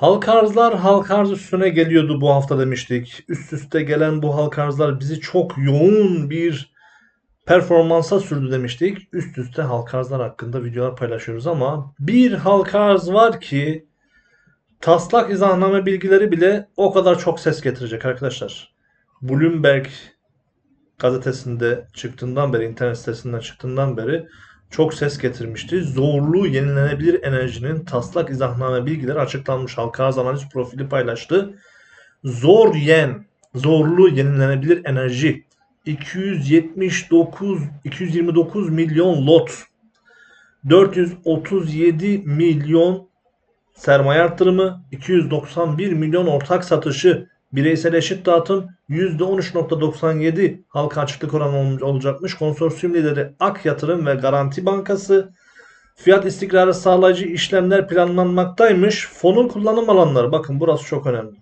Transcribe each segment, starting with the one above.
Halka arzlar halka arz üstüne geliyordu bu hafta demiştik. Üst üste gelen bu halka arzlar bizi çok yoğun bir performansa sürdü demiştik. Üst üste halka arzlar hakkında videolar paylaşıyoruz ama bir halka arz var ki taslak izahname bilgileri bile o kadar çok ses getirecek arkadaşlar. Bloomberg gazetesinde çıktığından beri, internet sitesinden çıktığından beri çok ses getirmişti. Zorlu yenilenebilir enerjinin taslak izahname bilgileri açıklanmış. Halka arz analiz profili paylaştı. Zor yen, zorlu yenilenebilir enerji 279 229 milyon lot 437 milyon sermaye arttırımı 291 milyon ortak satışı bireysel eşit dağıtım %13.97 halka açıklık oranı ol- olacakmış. Konsorsiyum lideri Ak Yatırım ve Garanti Bankası fiyat istikrarı sağlayıcı işlemler planlanmaktaymış. Fonun kullanım alanları bakın burası çok önemli.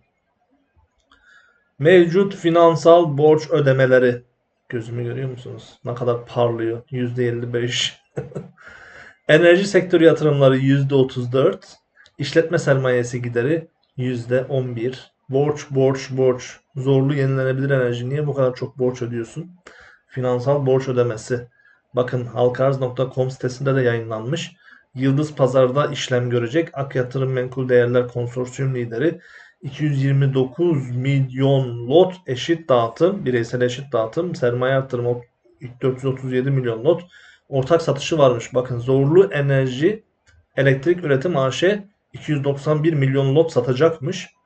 Mevcut finansal borç ödemeleri gözümü görüyor musunuz? Ne kadar parlıyor. %55. Enerji sektörü yatırımları %34. İşletme sermayesi gideri %11. Borç, borç, borç. Zorlu yenilenebilir enerji. Niye bu kadar çok borç ödüyorsun? Finansal borç ödemesi. Bakın halkarz.com sitesinde de yayınlanmış. Yıldız Pazar'da işlem görecek. Ak Yatırım Menkul Değerler Konsorsiyum lideri 229 milyon lot eşit dağıtım, bireysel eşit dağıtım, sermaye artırımı 437 milyon lot ortak satışı varmış. Bakın Zorlu Enerji Elektrik Üretim AŞ 291 milyon lot satacakmış.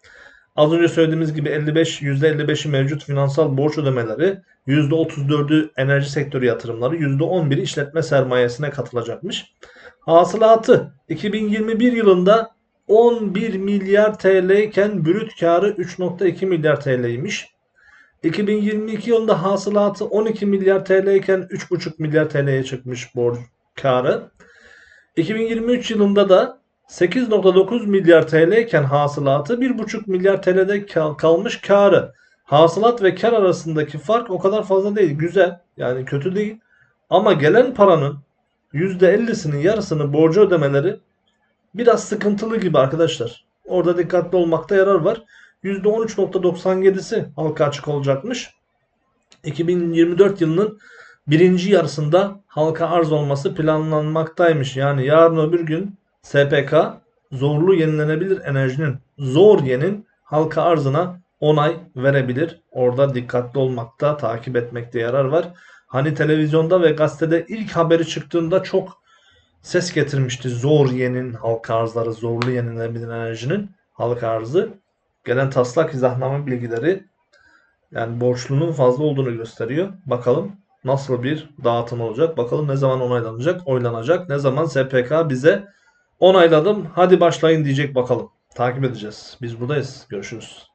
Az önce söylediğimiz gibi 55 %55'i mevcut finansal borç ödemeleri, %34'ü enerji sektörü yatırımları, %11'i işletme sermayesine katılacakmış. Hasılatı 2021 yılında 11 milyar TL iken brüt karı 3.2 milyar TL'ymiş. 2022 yılında hasılatı 12 milyar TL iken 3.5 milyar TL'ye çıkmış borç karı. 2023 yılında da 8.9 milyar TL iken hasılatı 1.5 milyar TL'de kal- kalmış karı. Hasılat ve kar arasındaki fark o kadar fazla değil. Güzel. Yani kötü değil. Ama gelen paranın %50'sinin yarısını borcu ödemeleri biraz sıkıntılı gibi arkadaşlar. Orada dikkatli olmakta yarar var. %13.97'si halka açık olacakmış. 2024 yılının birinci yarısında halka arz olması planlanmaktaymış. Yani yarın öbür gün SPK zorlu yenilenebilir enerjinin zor yenin halka arzına onay verebilir. Orada dikkatli olmakta, takip etmekte yarar var. Hani televizyonda ve gazetede ilk haberi çıktığında çok ses getirmişti. Zor yenin halka arzları, zorlu yenilenebilir enerjinin halka arzı. Gelen taslak izahname bilgileri yani borçlunun fazla olduğunu gösteriyor. Bakalım nasıl bir dağıtım olacak. Bakalım ne zaman onaylanacak, oylanacak. Ne zaman SPK bize onayladım hadi başlayın diyecek bakalım. Takip edeceğiz. Biz buradayız. Görüşürüz.